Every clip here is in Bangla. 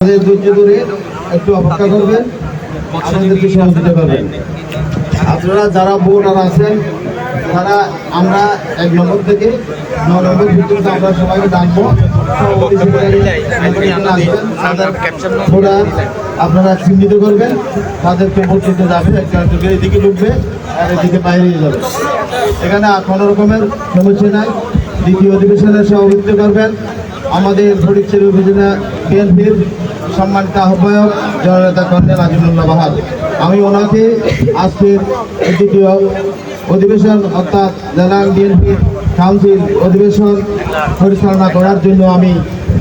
আমাদের ধরে একটু অপেক্ষা আপনারা যারা ভোটার আছেন, তারা আমরা এক নম্বর থেকে নম্বর পর্যন্ত আমরা সবাইকে ডাকবো। তাদের আপনারা চিহ্নিত করবেন। ভোট দিতে যাবে এদিকে ঢুকবে, আর এদিকে বাইরে যাবে। এখানে কোনো রকমের সমস্যা নাই। দ্বিতীয় অধিবেশনে সভাপতিত্ব করবেন আমাদের ফটিকছড়ি উপজেলা বিএনপির সম্মানিত আহ্বায়ক জননেতা কর্নেল আজিমুল্লাহ বাহাদ আমি ওনাকে আজকের দ্বিতীয় অধিবেশন অর্থাৎ জেলা বিএনপি কাউন্সিল অধিবেশন পরিচালনা করার জন্য আমি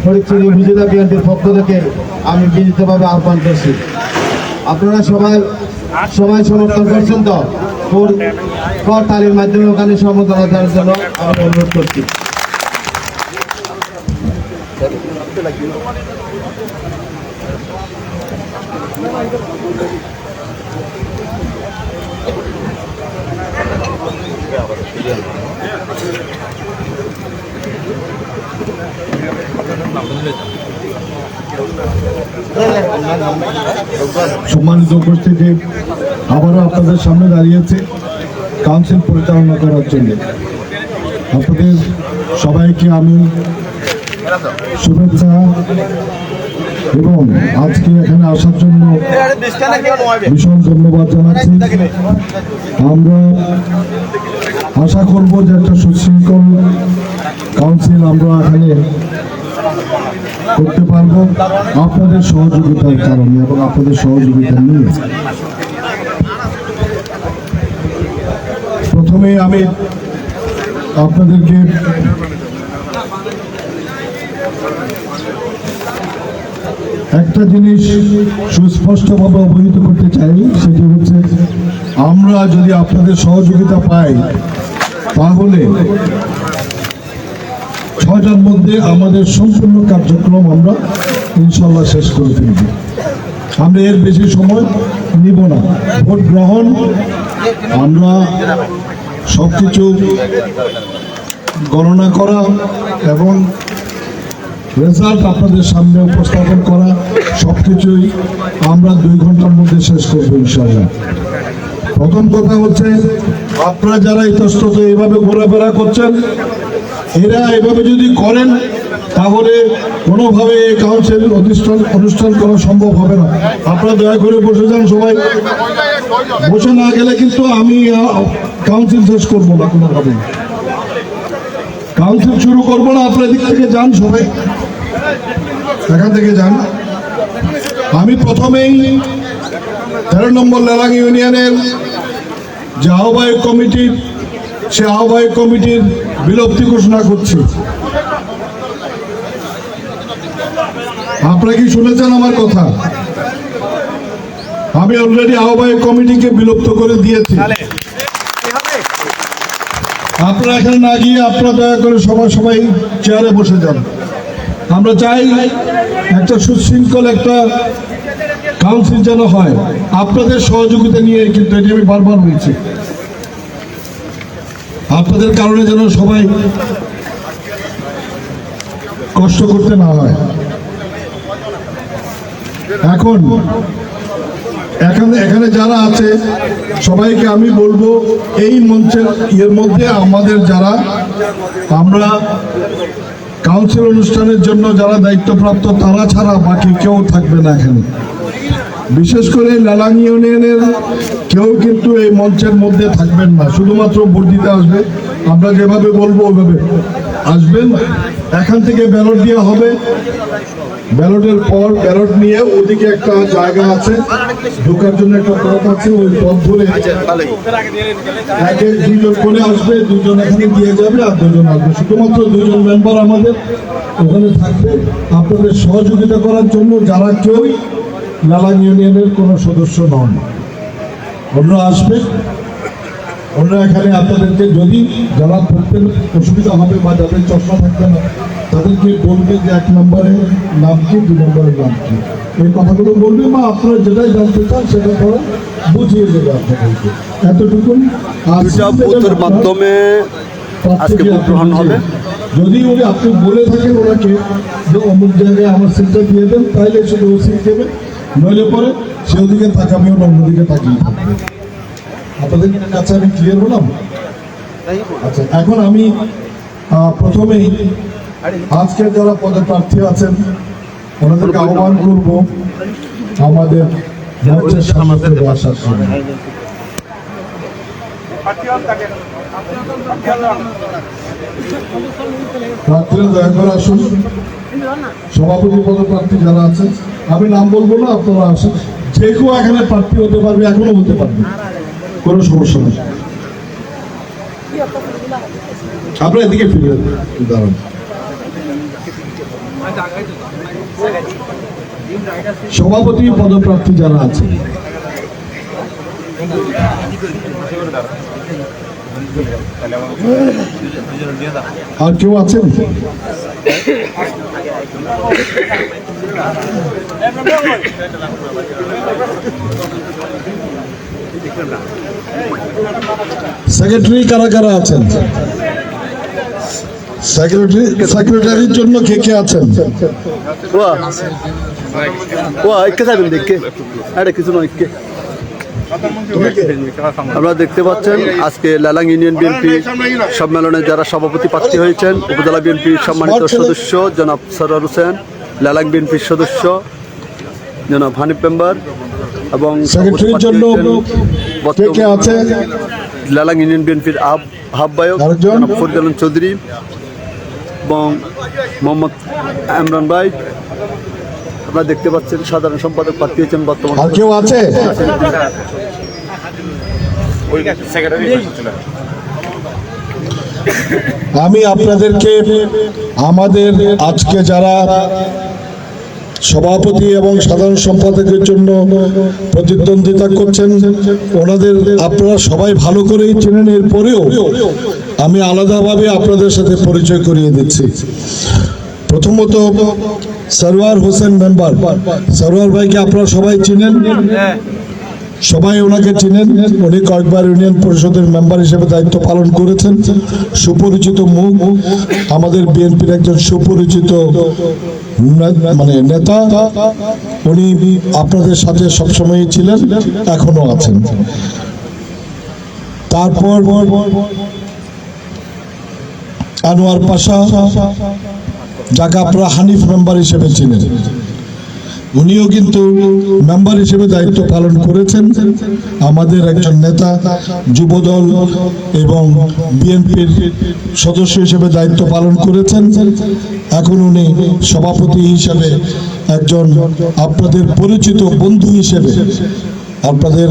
ফটিকছড়ি উপজেলা বিএনপির পক্ষ থেকে আমি বিনীতভাবে আহ্বান করছি। আপনারা সবাই সবাই সমর্থন করছেন তো? কর মাধ্যমে ওখানে সমর্থন দেওয়ার জন্য আমি অনুরোধ করছি। সম্মানিত উপস্থিতি আবারও আপনাদের সামনে দাঁড়িয়েছে কাউন্সিল পরিচালনা করার জন্য। আপনাদের সবাইকে আমি শুভেচ্ছা এবং আজকে এখানে আসার জন্য ভীষণ ধন্যবাদ জানাচ্ছি। আমরা আশা করব যে একটা সুশৃঙ্খল কাউন্সিল আমরা এখানে করতে পারব আপনাদের সহযোগিতার কারণে এবং আপনাদের সহযোগিতা নিয়ে। প্রথমে আমি আপনাদেরকে একটা জিনিস সুস্পষ্টভাবে অবহিত করতে চাই, সেটি হচ্ছে আমরা যদি আপনাদের সহযোগিতা পাই, তাহলে ছয়টার মধ্যে আমাদের সম্পূর্ণ কার্যক্রম আমরা ইনশাল্লাহ শেষ করে ফেলব। আমরা এর বেশি সময় নিব না। ভোট গ্রহণ, আমরা সব কিছু গণনা করা এবং রেজাল্ট আপনাদের সামনে উপস্থাপন করা সব কিছুই আমরা দুই ঘণ্টার মধ্যে শেষ করব ইনশাল্লাহ প্রথম কথা হচ্ছে, আপনারা যারা ইতস্তত এইভাবে ঘোরাফেরা করছেন, এরা এভাবে যদি করেন, তাহলে কোনোভাবে কাউন্সিল অনুষ্ঠান অনুষ্ঠান করা সম্ভব হবে না। আপনারা দয়া করে বসে যান সবাই। বসে না গেলে কিন্তু আমি কাউন্সিল শেষ করব না কোনোভাবে কাউন্সিল শুরু করব না, আপনার দিক থেকে যান সবাই। এখান থেকে যান। আমি প্রথমেই তেরো নম্বর লেলাং ইউনিয়নের যে আহ্বায়ক কমিটির সে আহ্বায়ক কমিটির বিলুপ্তি ঘোষণা করছি। আপনারা কি শুনেছেন আমার কথা? আমি অলরেডি আহ্বায়ক কমিটিকে বিলুপ্ত করে দিয়েছি। আপনারা এখানে না গিয়ে আপনারা দয়া করে সবাই সবাই চেয়ারে বসে যান। আমরা চাই একটা সুশৃঙ্খল একটা কাউন্সিল যেন হয়। আপনাদের সহযোগিতা নিয়ে কিন্তু এটি আমি বারবার বলছি। আপনাদের কারণে যেন সবাই কষ্ট করতে না হয়। এখন, এখানে এখানে যারা আছে, সবাইকে আমি বলব, এই মঞ্চের ইয়ের মধ্যে আমাদের যারা, আমরা কাউন্সিল অনুষ্ঠানের জন্য যারা দায়িত্বপ্রাপ্ত, তারা ছাড়া বাকি কেউ থাকবে না এখানে। বিশেষ করে লালাং ইউনিয়নের কেউ কিন্তু এই মঞ্চের মধ্যে থাকবেন না। শুধুমাত্র ভোট দিতে আসবে। আমরা যেভাবে বলব ওইভাবে। আসবেন, এখান থেকে ব্যালট দেওয়া হবে। ব্যালটের পর ব্যালট নিয়ে ওদিকে একটা জায়গা আছে, ঢোকার জন্য একটা পথ আছে, ওই পথ ধরে একে দুজন করে আসবে দুজন এখানে দিয়ে যাবে আর দুজন আসবে। শুধুমাত্র দুজন মেম্বার আমাদের ওখানে থাকবে। আপনাদের সহযোগিতা করার জন্য যারা কেউই লালাং ইউনিয়নের কোনো সদস্য নন। অন্য আসবে। অন্যরা এখানে আপনাদেরকে যদি যারা পড়তে অসুবিধা হবে বা যাদের চশমা থাকবে না। তাদেরকে বলবে যে এক নম্বরে নাম কি দু নম্বরের নাম কি এই কথাগুলো বলবে বা আপনারা যেটাই জানতে চান সেটা তারা বুঝিয়ে দেবে আপনাদেরকে। এতটুকুন আর মাধ্যমে আজকে ভোট গ্রহণ হবে। যদি উনি আপনি বলে থাকেন ওনাকে যে অমুক জায়গায় আমার সিটটা দিয়ে দেন তাহলে শুধু ও সিট দেবে নইলে পরে সে ওদিকে তাকাবে ওর অন্যদিকে তাকিয়ে থাকবে। আপনাদের কাছে আমি ক্লিয়ার হলাম? আচ্ছা এখন আমি প্রথমেই আজকের যারা পদপ্রার্থী আছেন, ওনাদেরকে আহ্বান করব আমাদের থেকে আসার জন্য। প্রার্থীরা দয়া করে আসুন। সভাপতি পদপ্রার্থী যারা আছেন, আমি নাম বলব না, আপনারা আসেন। যে কেউ এখানে প্রার্থী হতে পারবে, এখনও হতে পারবে কোনো সমস্যা নেই। আপনারা এদিকে ফিরে দাঁড়ান। সভাপতি পদপ্রার্থী যারা আছে। আর কেউ আছেন? সেক্রেটারি কারা কারা আছেন? সেক্রেটারি সেক্রেটারির জন্য কে কে আছেন? আপনারা দেখতে পাচ্ছেন আজকে লালাং ইউনিয়ন বিএনপি সম্মেলনে যারা সভাপতি প্রার্থী হয়েছেন উপজেলা বিএনপির সম্মানিত সদস্য জনাব সরার হোসেন লালাং বিএনপির সদস্য জনাব হানিফ মেম্বার এবং সেক্রেটারির জন্য কে কে আছে? লালাং ইউনিয়ন বিএনপির আহ্ব- আহ্বায়ক? জনাব ফরিদ আলম চৌধুরী এবং মোহাম্মদ ইমরান ভাই। আপনারা দেখতে পাচ্ছেন সাধারণ সম্পাদক প্রার্থী হয়েছেন বর্তমান আর কেউ আছে? আমি আপনাদেরকে আমাদের আজকে যারা সভাপতি এবং সাধারণ সম্পাদকের জন্য প্রতিদ্বন্দ্বিতা করছেন। ওনাদের আপনারা সবাই ভালো করেই চেনেন, এরপরেও আমি আলাদাভাবে আপনাদের সাথে পরিচয় করিয়ে দিচ্ছি। প্রথমত সরওয়ার হোসেন মেম্বার। সরওয়ার ভাইকে আপনারা সবাই চিনেন। সবাই ওনাকে চিনেন। উনি কয়েকবার ইউনিয়ন পরিষদের মেম্বার হিসেবে দায়িত্ব পালন করেছেন। সুপরিচিত মুখ, আমাদের বিএনপির একজন সুপরিচিত মানে নেতা। উনি আপনাদের সাথে সবসময় ছিলেন, এখনও আছেন। তারপর আনোয়ার পাশা, যাকে আপনারা হানিফ মেম্বার হিসেবে চিনেন। উনিও কিন্তু মেম্বার হিসেবে দায়িত্ব পালন করেছেন। আমাদের একজন নেতা, যুবদল এবং বিএনপির সদস্য হিসেবে দায়িত্ব পালন করেছেন। এখন উনি সভাপতি হিসেবে একজন আপনাদের পরিচিত বন্ধু হিসেবে, আপনাদের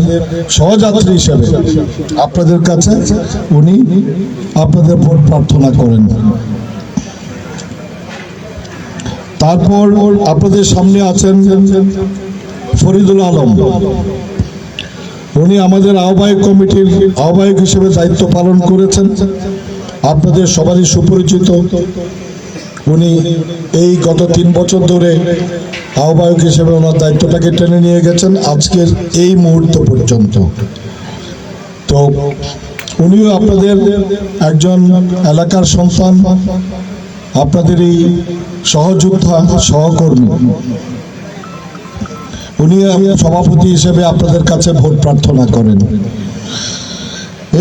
সহযাত্রী হিসেবে আপনাদের কাছে উনি আপনাদের ভোট প্রার্থনা করেন। তারপর আপনাদের সামনে আছেন ফরিদুল আলম। উনি আমাদের আহ্বায়ক কমিটির আহ্বায়ক হিসেবে দায়িত্ব পালন করেছেন। আপনাদের সবারই সুপরিচিত। উনি এই গত তিন বছর ধরে আহ্বায়ক হিসেবে ওনার দায়িত্বটাকে টেনে নিয়ে গেছেন আজকের এই মুহূর্ত পর্যন্ত। তো উনিও আপনাদের একজন এলাকার সন্তান। আপনাদের এই সহযোদ্ধা সহকর্মী। উনি সভাপতি হিসেবে আপনাদের কাছে ভোট প্রার্থনা করেন।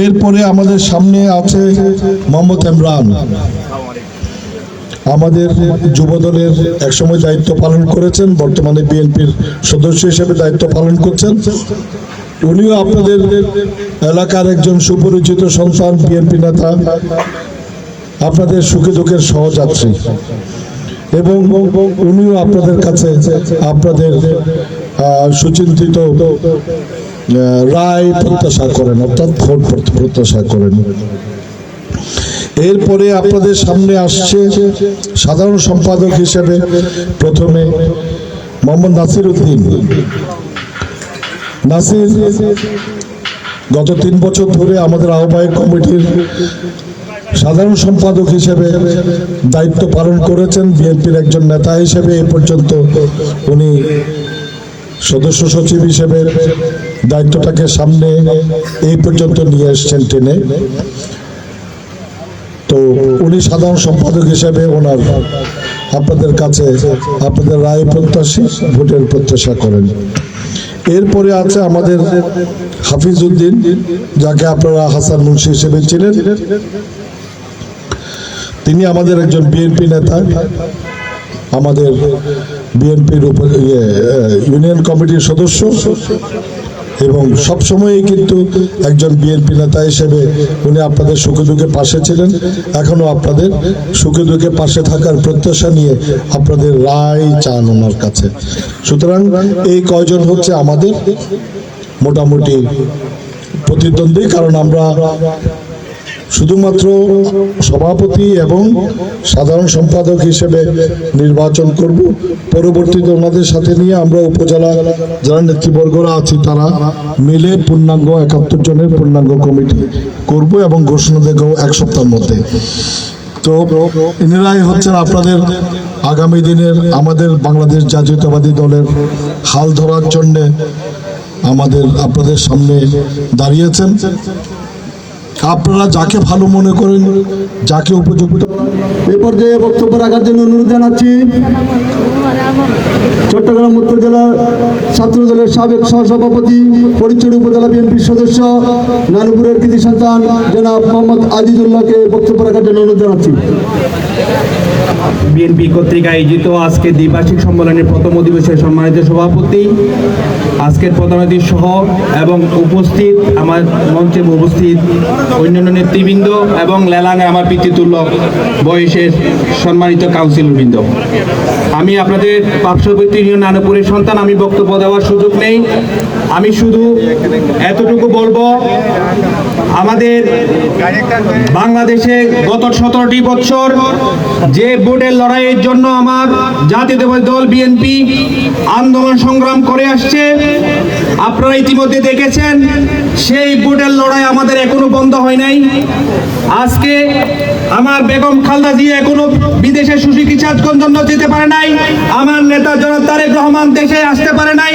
এরপরে আমাদের সামনে আছে মোহাম্মদ ইমরান। আমাদের যুবদলের একসময় দায়িত্ব পালন করেছেন, বর্তমানে বিএনপির সদস্য হিসেবে দায়িত্ব পালন করছেন। উনিও আপনাদের এলাকার একজন সুপরিচিত সন্তান, বিএনপি নেতা। আপনাদের সুখে দুঃখের সহযাত্রী। এবং উনিও আপনাদের কাছে আপনাদের সুচিন্তিত রায় প্রত্যাশা করেন, অর্থাৎ ভোট প্রত্যাশা করেন। এরপরে আপনাদের সামনে আসছে সাধারণ সম্পাদক হিসেবে প্রথমে মোহাম্মদ নাসির উদ্দিন। নাসির, গত তিন বছর ধরে আমাদের আহ্বায়ক কমিটির সাধারণ সম্পাদক হিসেবে দায়িত্ব পালন করেছেন বিএনপির একজন নেতা হিসেবে এ পর্যন্ত উনি সদস্য সচিব হিসেবে দায়িত্বটাকে সামনে এই পর্যন্ত নিয়ে এসছেন টেনে। তো উনি সাধারণ সম্পাদক হিসেবে ওনার আপনাদের কাছে আপনাদের রায় প্রত্যাশী, ভোটের প্রত্যাশা করেন। এরপরে আছে আমাদের হাফিজ উদ্দিন যাকে আপনারা হাসান মুন্সি হিসেবে চিনেন। তিনি আমাদের একজন বিএনপি নেতা আমাদের বিএনপির ইয়ে, ইউনিয়ন কমিটির সদস্য এবং সবসময়ই কিন্তু একজন বিএনপি নেতা হিসেবে উনি আপনাদের সুখে দুঃখে পাশে ছিলেন। এখনও আপনাদের সুখে দুঃখে পাশে থাকার প্রত্যাশা নিয়ে আপনাদের রায় চান ওনার কাছে। সুতরাং এই কয়জন হচ্ছে আমাদের মোটামুটি প্রতিদ্বন্দ্বী কারণ আমরা শুধুমাত্র সভাপতি এবং সাধারণ সম্পাদক হিসেবে নির্বাচন করব। পরবর্তীতে ওনাদের সাথে নিয়ে আমরা উপজেলা যারা নেতৃবর্গরা আছি, তারা মিলে পূর্ণাঙ্গ একাত্তর জনের পূর্ণাঙ্গ কমিটি করব এবং ঘোষণা দেব এক সপ্তাহের মধ্যে। তো ইনারাই হচ্ছেন আপনাদের আগামী দিনের আমাদের বাংলাদেশ জাতীয়তাবাদী দলের হাল ধরার জন্যে আমাদের আপনাদের সামনে দাঁড়িয়েছেন। আপনারা যাকে ভালো মনে করেন যাকে উপযুক্ত এই পর্যায়ে বক্তব্য রাখার জন্য অনুরোধ জানাচ্ছি চট্টগ্রাম উত্তর জেলা ছাত্র দলের সাবেক সহসভাপতি ফরিদচুর উপজেলা বিএনপির সদস্য, নানুপুরের কৃতি সন্তান জনাব মোহাম্মদ আজিজুল্লাহকে বক্তব্য রাখার জন্য অনুরোধ জানাচ্ছি। বিএনপি কর্তৃক আয়োজিত আজকে দ্বিবার্ষিক সম্মেলনের প্রথম অধিবেশনের সম্মানিত সভাপতি, আজকের প্রধান সহ এবং উপস্থিত আমার মঞ্চে উপস্থিত অন্যান্য নেতৃবৃন্দ এবং লেলাঙে আমার পিতৃতুল্য বয়সের সম্মানিত কাউন্সিলরবৃন্দ। আমি আপনাদের পার্শ্ববর্তী ইউনিয়ন নানপুরের সন্তান আমি বক্তব্য দেওয়ার সুযোগ নেই। আমি শুধু এতটুকু বলব আমাদের বাংলাদেশে গত সতেরোটি বছর যে ভোটের লড়াইয়ের জন্য আমার জাতীয়তাবাদী দল বিএনপি আন্দোলন সংগ্রাম করে আসছে, আপনারা ইতিমধ্যে দেখেছেন, সেই ভোটের লড়াই আমাদের এখনও বন্ধ হয় নাই। আজকে আমার বেগম খালদা জিয়া এখনও বিদেশে সুচিকিৎসার জন্য যেতে পারে নাই, আমার নেতা জনাব তারেক রহমান দেশে আসতে পারে নাই।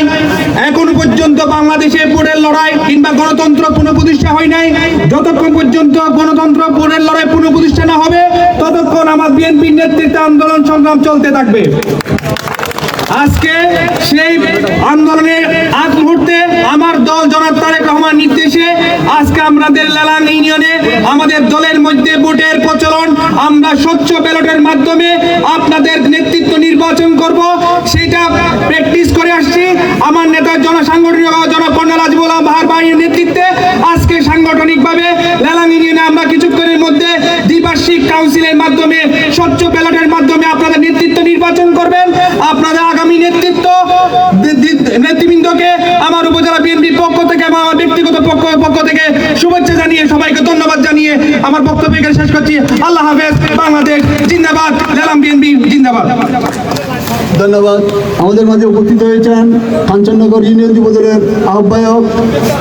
এখনও পর্যন্ত বাংলাদেশে ভোটের লড়াই কিংবা গণতন্ত্র পুনঃপ্রতিষ্ঠা হয় নাই। যতক্ষণ পর্যন্ত গণতন্ত্র ভোটের লড়াই পুনঃপ্রতিষ্ঠা না হবে, ততক্ষণ আমার বিএনপির নেতৃত্বে আন্দোলন সংগ্রাম চলতে থাকবে। আজকে সেই আন্দোলনের আগ মুহূর্তে আমার দল জনাব তারেক রহমান নির্দেশে আজকে আমাদের লালাং ইউনিয়নে আমাদের দলের মধ্যে ভোটের প্রচলন, আমরা স্বচ্ছ ব্যালটের মাধ্যমে আপনাদের নেতৃত্ব নির্বাচন করব, সেটা প্র্যাকটিস করে আসছি। আমার নেতা জনসাংগঠনিক জনকর্ণাল আজিবুল বাহার বাহিনীর নেতৃত্বে। আজকে সাংগঠনিকভাবে লালাং ইউনিয়নে আমরা কিছুক্ষণের মধ্যে দ্বিবার্ষিক কাউন্সিলের মাধ্যমে, স্বচ্ছ ব্যালটের মাধ্যমে আপনাদের নেতৃত্ব নির্বাচন করবেন। আপনাদের আগামী নেতৃত্ব নেতৃবৃন্দকে আমার উপজেলা বিএনপির পক্ষ থেকে আমার ব্যক্তিগত পক্ষ পক্ষ থেকে শুভেচ্ছা জানিয়ে, সবাইকে ধন্যবাদ জানিয়ে আমার বক্তব্য এখানে শেষ করছি। আল্লাহ হাফেজ, বাংলাদেশ জিন্দাবাদ লেলাম বিএনপি জিন্দাবাদ। ধন্যবাদ। আমাদের মাঝে উপস্থিত হয়েছেন কাঞ্চননগর ইউনিয়ন যুবদলের আহ্বায়ক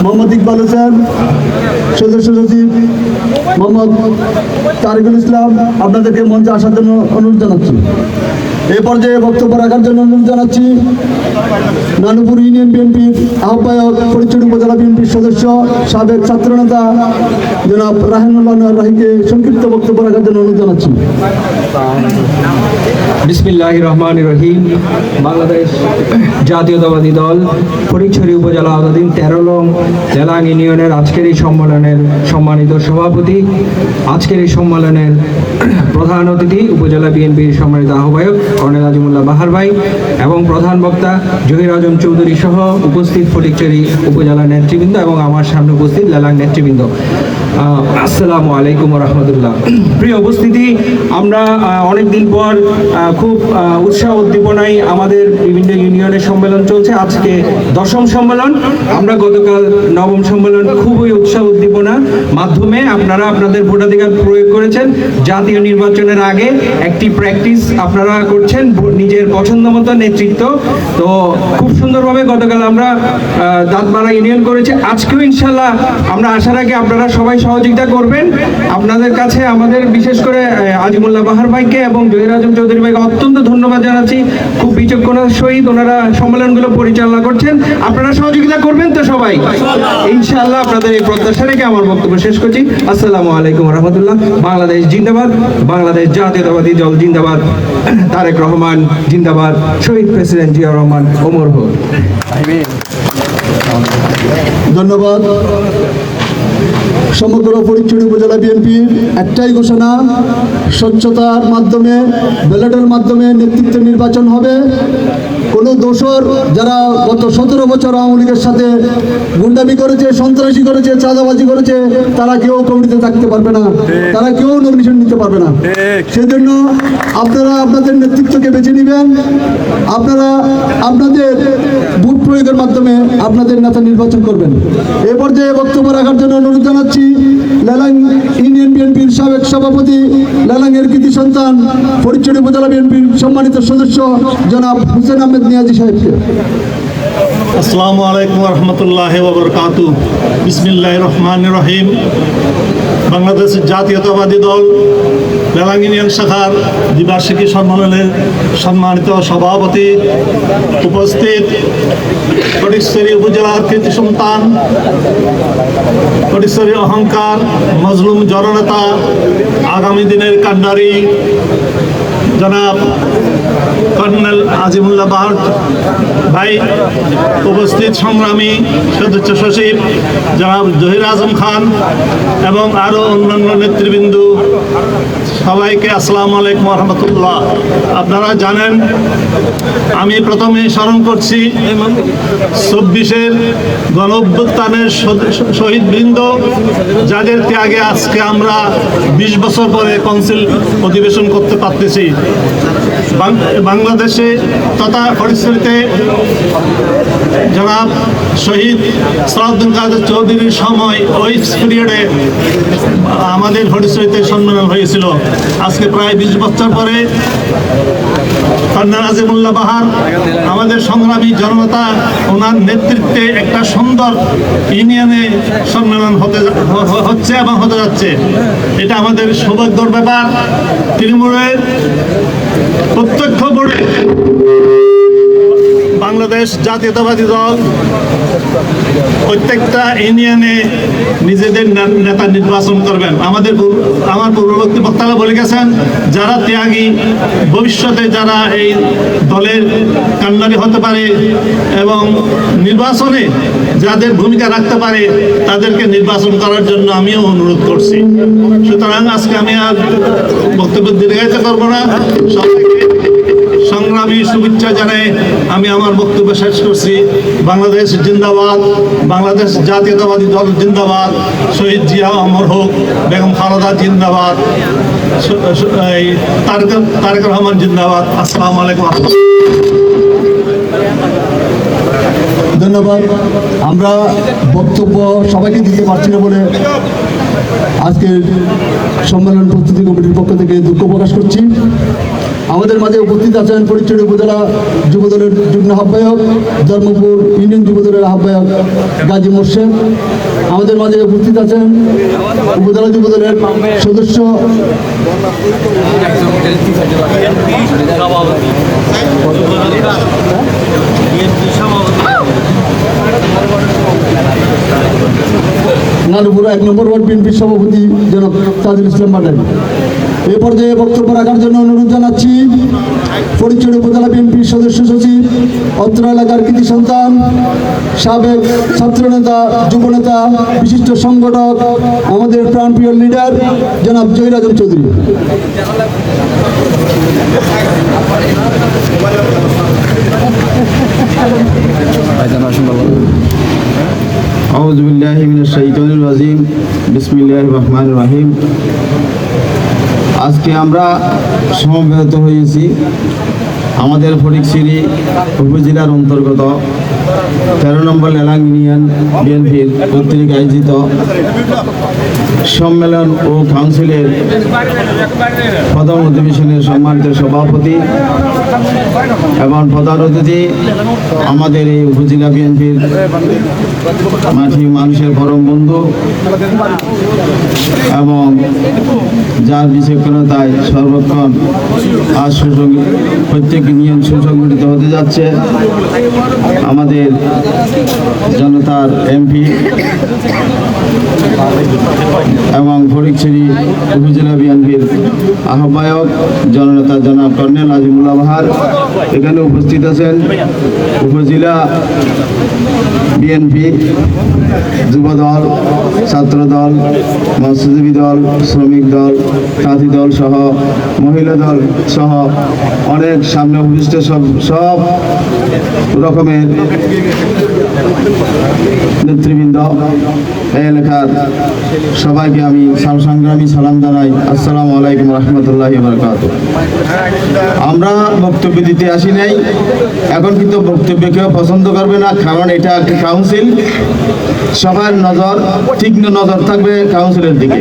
মোহাম্মদ ইকবাল হোসেন, সদস্য সচিব মোহাম্মদ তারিকুল ইসলাম। আপনাদেরকে মঞ্চে আসার জন্য অনুরোধ জানাচ্ছি। এই পর্যায়ে বক্তব্য রাখার জন্য অনুরোধ জানাচ্ছি, নানুপুর ইউনিয়ন বিএনপির আহ্বায়ক ফরিদচুর উপজেলা বিএনপির সদস্য, সাবেক ছাত্রনেতা জনাব রাহিনুল্লাহ রাহিকে সংক্ষিপ্ত বক্তব্য রাখার জন্য অনুরোধ জানাচ্ছি। বিসমিল্লাহ রহমান রহিম। বাংলাদেশ জাতীয়তাবাদী দল ফটিকছড়ি উপজেলা আওতাধীন তেরো লং জেলাং ইউনিয়নের আজকের এই সম্মেলনের সম্মানিত সভাপতি, আজকের এই সম্মেলনের প্রধান অতিথি উপজেলা বিএনপির সম্মানিত আহ্বায়ক কর্নেল আজিমুল্লাহ বাহার ভাই এবং প্রধান বক্তা জহির আজম চৌধুরী সহ উপস্থিত ফটিকছড়ি উপজেলা নেতৃবৃন্দ এবং আমার সামনে উপস্থিত লেলাং নেতৃবৃন্দ। আসসালামু আলাইকুম রহমতুল্লাহ প্রিয় উপস্থিতি, আমরা অনেক দিন পর খুব উৎসাহ উদ্দীপনায় আমাদের বিভিন্ন ইউনিয়নের সম্মেলন চলছে। আজকে দশম সম্মেলন। আমরা গতকাল নবম সম্মেলন খুবই উৎসাহ উদ্দীপনার মাধ্যমে আপনারা আপনাদের ভোটাধিকার প্রয়োগ করেছেন। জাতীয় নির্বাচনের আগে একটি প্র্যাকটিস আপনারা ভো- নিজের পছন্দ মতো নেতৃত্ব। তো খুব সুন্দরভাবে গতকাল আমরা দাঁতমারা ইউনিয়ন করেছি। আজকেও ইনশাল্লাহ আমরা আসার আগে আপনারা সবাই সহযোগিতা করবেন। আপনাদের কাছে আমাদের বিশেষ করে আজিমুল্লাহ বাহার ভাইকে এবং জহির আজম চৌধুরী ভাইকে অত্যন্ত ধন্যবাদ জানাচ্ছি। খুব বিচক্ষণতার সহিত ওনারা সম্মেলনগুলো পরিচালনা করছেন। আপনারা সহযোগিতা করবেন তো সবাই? ইনশাল্লাহ আপনাদের এই প্রত্যাশা রেখে আমার বক্তব্য শেষ করছি। আসসালামু আলাইকুম রহমতুল্লাহ। বাংলাদেশ জিন্দাবাদ, বাংলাদেশ জাতীয়তাবাদী দল জিন্দাবাদ। তারেক রহমান জিন্দাবাদ শহীদ প্রেসিডেন্ট জিয়া রহমান ওমর হোক ধন্যবাদ। সমগ্র ফরিদচুরি উপজেলা বিএনপির একটাই ঘোষণা স্বচ্ছতার মাধ্যমে ব্যালটের মাধ্যমে নেতৃত্ব নির্বাচন হবে। কোনো দোসর যারা গত সতেরো বছর আওয়ামী লীগের সাথে গুন্ডামি করেছে সন্ত্রাসী করেছে চাঁদাবাজি করেছে তারা কেউ কমিটিতে থাকতে পারবে না। তারা কেউ নমিনেশন নিতে পারবে না। সেজন্য আপনারা আপনাদের নেতৃত্বকে বেছে নেবেন। আপনারা আপনাদের ভোট প্রয়োগের মাধ্যমে আপনাদের নেতা নির্বাচন করবেন। এ পর্যায়ে বক্তব্য রাখার জন্য অনুরোধ জানাচ্ছি লেলাং ইউনিয়ন বিএনপির সাবেক সভাপতি, লেলাংয়ের কৃতি সন্তান ফরিদচুরি উপজেলা বিএনপির সম্মানিত সদস্য জনাব হুসেন আহমেদ নিয়াজি সাহেবকে। আসসালামু আলাইকুম রহমতুল্লাহ ওবরকাতু বিসমিল্লাহ রহমান রহিম। বাংলাদেশের জাতীয়তাবাদী দল লেলাং ইউনিয়ন শাখার দ্বিবার্ষিকী সম্মেলনের সম্মানিত সভাপতি উপস্থিত ফটিকছড়ি উপজেলার কৃতি সন্তান ফটিকছড়ি অহংকার, মজলুম জননেতা, আগামী দিনের কান্ডারি জনাব কর্নেল আজিমুল্লাহ বাহাট ভাই, উপস্থিত সংগ্রামী সদস্য সচিব জনাব জহির আজম খান এবং আরও অন্যান্য নেতৃবৃন্দ সবাইকে আসসালামু আলাইকুম রহমতুল্লাহ আপনারা জানেন, আমি প্রথমে স্মরণ করছি, চব্বিশের গণ অভ্যুত্থানের শহীদ বৃন্দ যাদের ত্যাগে আজকে আমরা বিশ বছর পরে কাউন্সিল অধিবেশন করতে পারতেছি। বাংলাদেশে তথা পরিস্থিতিতে জনাব শহীদ সালাউদ্দিন কাদের চৌধুরীর সময় ওই পিরিয়ডে আমাদের হরিশ্রীতে সম্মেলন হয়েছিল। আজকে প্রায় বিশ বছর পরে কন্যা নাজিমুল্লাহ বাহার, আমাদের সংগ্রামী জনতা, ওনার নেতৃত্বে একটা সুন্দর ইউনিয়নে সম্মেলন হতে হচ্ছে এবং হতে যাচ্ছে। এটা আমাদের সৌভাগ্যর ব্যাপার। তৃণমূলের প্রত্যক্ষ বোর্ডে বাংলাদেশ জাতীয়তাবাদী দল প্রত্যেকটা ইউনিয়নে নিজেদের নেতা নির্বাচন করবেন। আমাদের আমার পূর্ববর্তী বক্তারা বলে গেছেন, যারা ত্যাগী, ভবিষ্যতে যারা এই দলের কান্ডারি হতে পারে এবং নির্বাচনে যাদের ভূমিকা রাখতে পারে, তাদেরকে নির্বাচন করার জন্য আমিও অনুরোধ করছি। সুতরাং আজকে আমি আর বক্তব্য দীর্ঘায়িত করব না। সবাইকে সংগ্রামী শুভেচ্ছা জানাই। আমি আমার বক্তব্য শেষ করছি। বাংলাদেশ জিন্দাবাদ, বাংলাদেশ জাতীয়তাবাদী দল জিন্দাবাদ, শহীদ জিয়া অমর হোক, বেগম খালেদা জিন্দাবাদ এই তারেক তারেক রহমান জিন্দাবাদ। আসসালামু আলাইকুম ধন্যবাদ। আমরা বক্তব্য সবাইকে দিতে পারছি না বলে আজকের সম্মেলন প্রস্তুতি কমিটির পক্ষ থেকে দুঃখ প্রকাশ করছি। আমাদের মাঝে উপস্থিত আছেন ফরিদচুরি উপজেলা যুবদলের যুগ্ম আহ্বায়ক, ধর্মপুর ইউনিয়ন যুবদলের আহ্বায়ক গাজী মোর্শেদ। আমাদের মাঝে উপস্থিত আছেন উপজেলা যুবদলের সদস্য নানুপুর এক নম্বর ওয়ার্ড বিএনপির সভাপতি জনাব তাজুল ইসলাম মাদারি এ পর্যায়ে বক্তব্য রাখার জন্য অনুরোধ জানাচ্ছি ফরিদচুর উপজেলা বিএনপির সদস্য সচিব, অত্র এলাকার কৃতি সন্তান, সাবেক ছাত্রনেতা যুবনেতা বিশিষ্ট সংগঠক, আমাদের প্রাণপ্রিয় লিডার জনাব জহির আজম চৌধুরী। أعوذ بالله من الشيطان الرجيم بسم الله الرحمن الرحيم আজকে আমরা সমবেত হয়েছি আমাদের ফটিকশিরি উপজেলার অন্তর্গত তেরো নম্বর লেলাং ইউনিয়ন বিএনপির কর্তৃক আয়োজিত সম্মেলন ও কাউন্সিলের প্রথম অধিবেশনের সম্মানিত সভাপতি এবং প্রধান অতিথি আমাদের এই উপজেলা বিএনপির মাটি মানুষের পরম বন্ধু এবং যার বিচক্ষণতায় সর্বক্ষণ আজ সুসংগঠিত প্রত্যেক ইউনিয়ন সুসংগঠিত হতে যাচ্ছে। আমাদের জনতার এমপি এবং ফরিকছড়ি উপজেলা বিএনপির আহ্বায়ক জননেতা জনাব কর্নেল আজিমুল্লাহ বাহার এখানে উপস্থিত আছেন উপজেলা বিএনপি যুবদল, ছাত্রদল, মৎস্যজীবী দল, শ্রমিক দল, সাথী দল সহ মহিলা দল সহ অনেক সামনে উপস্থিত সব সব রকমের Gracias. নেতৃবৃন্দ, এই এলাকার সবাইকে আমি সংগ্রামী সালাম জানাই। আসসালামু আলাইকুম রহমতুল্লাহ বরকাত আমরা বক্তব্য দিতে আসি নাই। এখন কিন্তু বক্তব্য কেউ পছন্দ করবে না, কারণ এটা একটা কাউন্সিল সবার নজর, তীক্ষ্ণ নজর থাকবে কাউন্সিলের দিকে।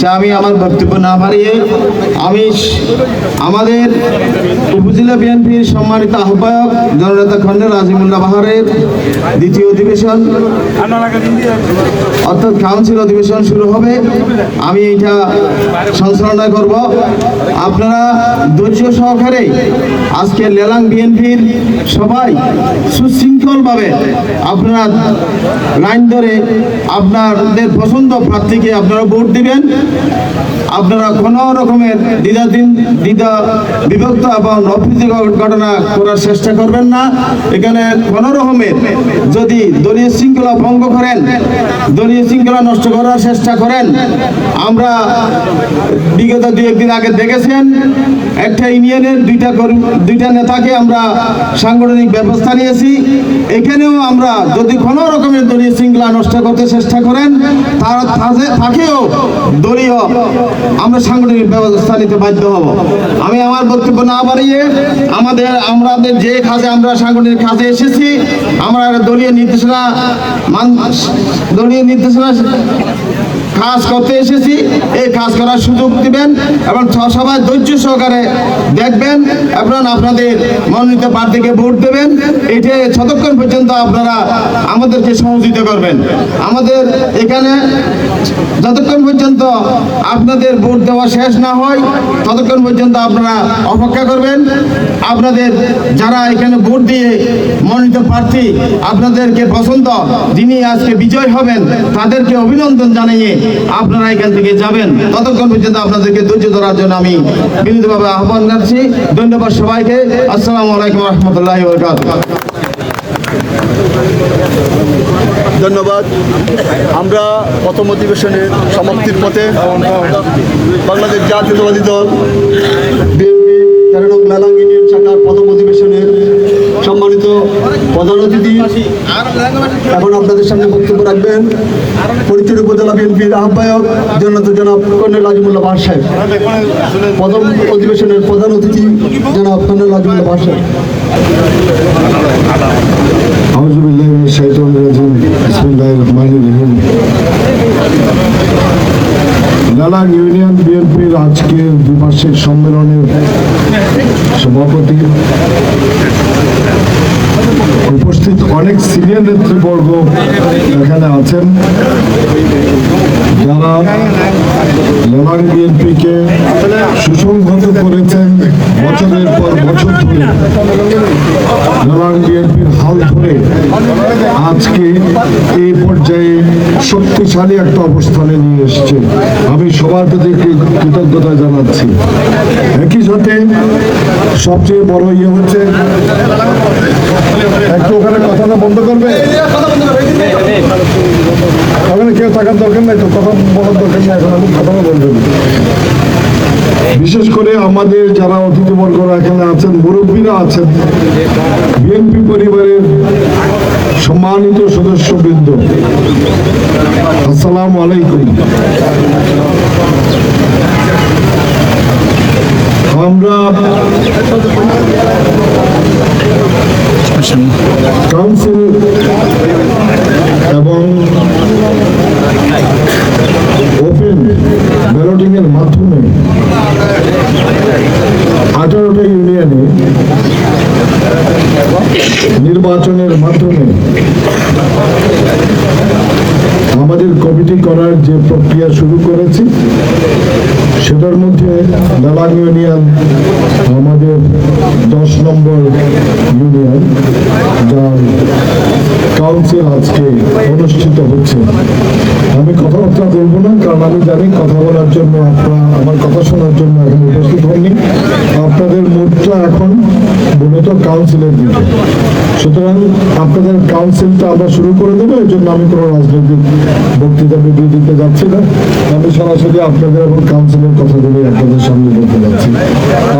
যা আমি আমার বক্তব্য না বাড়িয়ে আমি আমাদের উপজেলা বিএনপির সম্মানিত আহ্বায়ক জননেতা খন্ডের আজিমুল্লাহ বাহারের দ্বিতীয় অধিবেশন। অর্থাৎ কাউন্সিল অধিবেশন শুরু হবে। আমি এটা সঞ্চালনা করব। আপনারা ধৈর্য সহকারে আজকে লেলাং বিএনপির সবাই সুশৃঙ্খলভাবে আপনারা লাইন ধরে আপনাদের পছন্দ প্রার্থীকে আপনারা ভোট দিবেন। আপনারা কোনো রকমের দ্বিধাধীন দ্বিধা বিভক্ত এবং অপ্রীতিকর ঘটনা করার চেষ্টা করবেন না। এখানে কোনো রকমের যদি দলীয় শৃঙ্খলা ভঙ্গ করেন, দলীয় শৃঙ্খলা নষ্ট করার চেষ্টা করেন, আমরা বিগত দু একদিন আগে দেখেছেন, একটা ইউনিয়নের দুইটা দুইটা নেতাকে আমরা সাংগঠনিক ব্যবস্থা নিয়েছি। এখানেও আমরা যদি কোনো রকমের দলীয় শৃঙ্খলা নষ্ট করতে চেষ্টা করেন, তার তাকেও দলীয় আমরা সাংগঠনিক ব্যবস্থা নিতে বাধ্য হব। আমি আমার বক্তব্য না বাড়িয়ে আমাদের আমাদের যে কাজে আমরা সাংগঠনিক কাজে এসেছি, আমরা দলীয় নির্দেশনা মান দলীয় নির্দেশনা কাজ করতে এসেছি। এই কাজ করার সুযোগ দিবেন এবং সবাই ধৈর্য সহকারে দেখবেন, এবং আপনাদের মনোনীত প্রার্থীকে ভোট দেবেন। এটা যতক্ষণ পর্যন্ত আপনারা আমাদেরকে সহযোগিতা করবেন। আমাদের এখানে যতক্ষণ পর্যন্ত আপনাদের ভোট দেওয়া শেষ না হয়, ততক্ষণ পর্যন্ত আপনারা অপেক্ষা করবেন। আপনাদের যারা এখানে ভোট দিয়ে মনোনীত প্রার্থী, আপনাদেরকে পছন্দ, যিনি আজকে বিজয় হবেন, তাদেরকে অভিনন্দন জানিয়ে আপনারা এখান থেকে যাবেন। ততক্ষণ পর্যন্ত আপনাদেরকে ধৈর্য ধরার জন্য আমি বিনীতভাবে আহ্বান জানাচ্ছি। ধন্যবাদ সবাইকে। আসসালামু আলাইকুম রহমতুল্লাহ ধন্যবাদ। আমরা প্রথম অধিবেশনের সমাপ্তির পথে বাংলাদেশ জাতীয়তাবাদী দল, বিএনপি তেরো শাখার প্রথম অধিবেশনের সম্মানিত প্রধান অতিথি, এখন আপনাদের সামনে বক্তব্য রাখবেন পরিচয় উপজেলা বিএনপির আহ্বায়ক জনত জনাব কর্নেল আজিমুল্লাহ বাহার সাহেব, প্রথম অধিবেশনের প্রধান অতিথি জনাব কর্নেল আজিমুল্লাহ বাহার সাহেব। রাজিম। বিসমিল্লাহির রহমানির রহিম। লালাং ইউনিয়ন বিএনপির আজকের দ্বিবার্ষিক সম্মেলনের সভাপতি। উপস্থিত অনেক সিনিয়র নেতৃবর্গ এখানে আছেন। যারা বিএনপিকে সুসংহত করেছেন বছরের পর বছর ধরে লালাং বিএনপির হাল ধরে আজকে এই পর্যায়ে শক্তিশালী একটা অবস্থানে নিয়ে এসছে। আমি সবার প্রতি কৃতজ্ঞতা জানাচ্ছি। একই সাথে সবচেয়ে বড় ইয়ে হচ্ছে, একটু ওখানে কথাটা বন্ধ করবে? ওখানে কেউ থাকার দরকার নাই তো, কথা বলার দরকার নাই, এখন আমি কথাটা বলবেন বিশেষ করে আমাদের যারা অতিথিবর্গরা এখানে আছেন মুরব্বীরা আছেন বিএনপি পরিবারের সম্মানিত সদস্যবৃন্দ আসসালামু আলাইকুম। আমরা কাউন্সিল নির্বাচনের মাধ্যমে আমাদের কমিটি করার যে প্রক্রিয়া শুরু করেছি সেটার মধ্যে দালান ইউনিয়ন আমাদের দশ নম্বর ইউনিয়ন যার কাউন্সিল আজকে অনুষ্ঠিত হচ্ছে আমি কথাবার্তা বলব না কারণ আমি জানি কথা বলার জন্য আপনারা আমার কথা শোনার জন্য এখন উপস্থিত হননি আপনাদের মুডটা এখন মূলত কাউন্সিলের সুতরাং আপনাদের কাউন্সিলটা আমরা শুরু করে দেবো, এই জন্য আমি কোনো রাজনৈতিক বক্তৃতা বিবৃতি দিতে যাচ্ছি না। আমি সরাসরি আপনাদের এবং কাউন্সিলের কথাগুলি আপনাদের সামনে বলতে যাচ্ছি।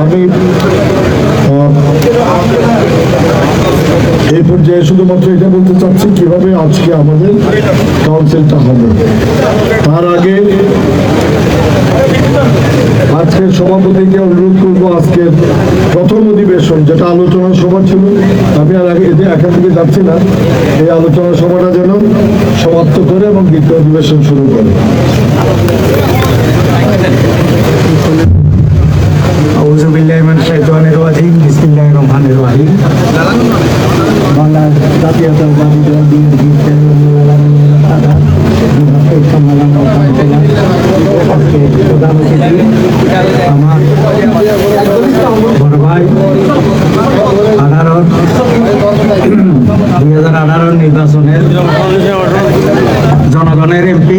আমি এই পর্যায়ে শুধুমাত্র এটা বলতে চাচ্ছি, কীভাবে আজকে আমাদের কাউন্সিলটা হবে। তার আগে আজকের সভাপতিকে অনুরোধ করব, আজকের প্রথম অধিবেশন, যেটা আলোচনা সভা ছিল, আমি আর আগে এখান থেকে যাচ্ছি না, এই আলোচনা সভাটা যেন সমাপ্ত করে এবং দ্বিতীয় অধিবেশন শুরু করে। জনগণের এমপি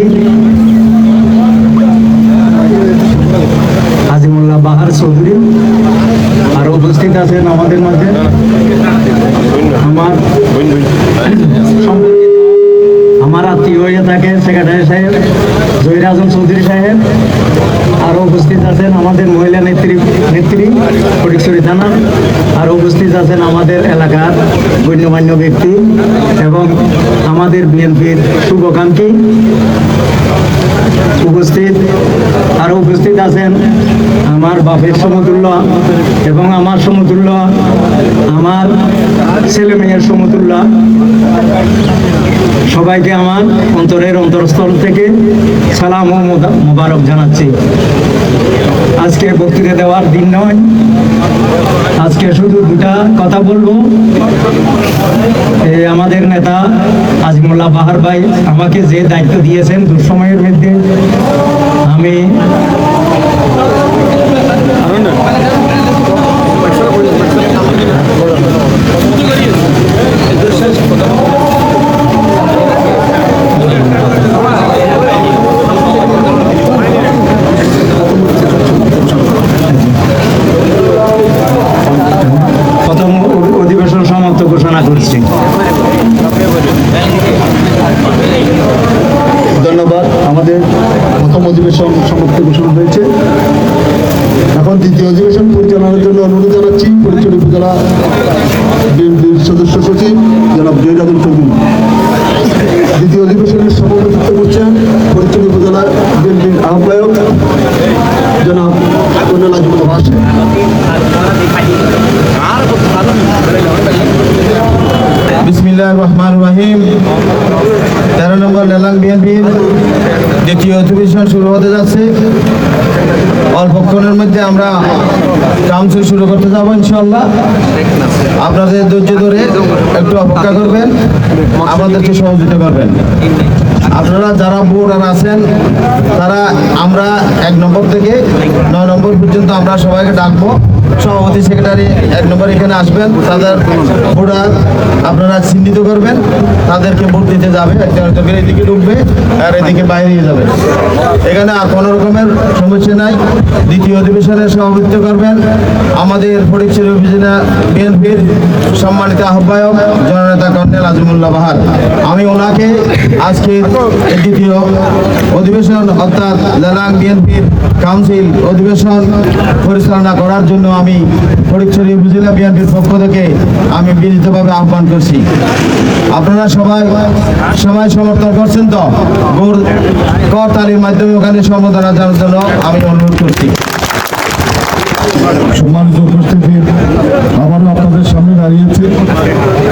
আজিমুল্লাহ বাহার চৌধুরী আর উপস্থিত আছেন আমাদের মধ্যে আমার সম্পর্কিত আমার আত্মীয় হয়ে থাকে সেক্রেটারি সাহেব জহির আজম চৌধুরী সাহেব আরও উপস্থিত আছেন আমাদের মহিলা নেত্রী নেত্রী ফটিকছড়ি থানা আর উপস্থিত আছেন আমাদের এলাকার গণ্যমান্য ব্যক্তি এবং আমাদের বিএনপির শুভাকাঙ্ক্ষী উপস্থিত আরও উপস্থিত আছেন আমার বাপের সমতুল্য এবং আমার সমতুল্য আমার ছেলে মেয়ের সমতুল্য সবাইকে আমার অন্তরের অন্তরস্থল থেকে সালাম ও মোবারক জানাচ্ছি। আজকে বক্তৃতা দেওয়ার দিন নয়। আজকে শুধু দুটা কথা বলব। আমাদের নেতা আজমুল্লাহ বাহার ভাই আমাকে যে দায়িত্ব দিয়েছেন দুঃসময়ের মধ্যে, আমি বিসমিল্লাহ রহমান রহিম। তেরো নম্বর লেলাং বিএনপির দ্বিতীয় অধিবেশন শুরু হতে যাচ্ছে। অল্পক্ষণের মধ্যে আমরা কাউন্সিল শুরু করতে যাব ইনশাল্লাহ আপনাদের ধৈর্য ধরে একটু অপেক্ষা করবেন, আমাদেরকে সহযোগিতা করবেন। আপনারা যারা ভোটার আছেন, তারা আমরা এক নম্বর থেকে নয় নম্বর পর্যন্ত আমরা সবাইকে ডাকবো। সভাপতি সেক্রেটারি এক নম্বর এখানে আসবেন। তাদের ভোটার আপনারা চিহ্নিত করবেন। তাদেরকে ভোট দিতে যাবে। একজন একজন করে এদিকে ঢুকবে আর এদিকে বাইরে যাবে। এখানে আর কোনো রকমের সমস্যা নাই। দ্বিতীয় অধিবেশনে সভাপতিত্ব করবেন আমাদের ফটিকছড়ি উপজেলা বিএনপির সম্মানিত আহ্বায়ক জননেতা কর্নেল আজিমুল্লাহ বাহার। আমি ওনাকে আজকে দ্বিতীয় অধিবেশন অর্থাৎ লেলাং বিএনপির কাউন্সিল অধিবেশন পরিচালনা করার জন্য আমি ফটিকছড়ি উপজেলা বিএনপির পক্ষ থেকে আমি বিনীতভাবে আহ্বান করছি। আপনারা সবাই সবাই সমর্থন করছেন তো? গোর করতালির মাধ্যমে ওখানে সম্বোধনা জানার জন্য আমি অনুরোধ করছি। সম্মানিত উপস্থিতি, আবারও আপনাদের সামনে দাঁড়িয়েছে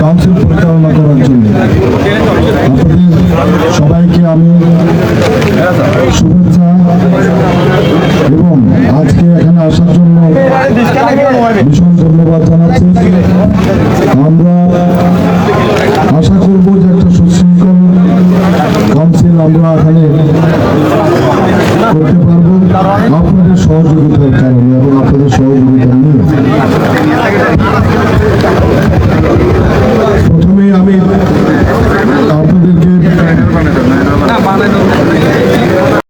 কাউন্সিল পরিচালনা করার জন্য। আপনাদের সবাইকে আমি শুভেচ্ছা এবং আজকে এখানে আসার জন্য ভীষণ ধন্যবাদ জানাচ্ছি। আমরা আশা করব যে একটা সুশৃঙ্খল কাউন্সিল আমরা এখানে করতে পারব। আপনাদের সহযোগিতার কারণে এবং আপনাদের সহযোগিতা নিয়ে। প্রথমে আমি আপনাদেরকে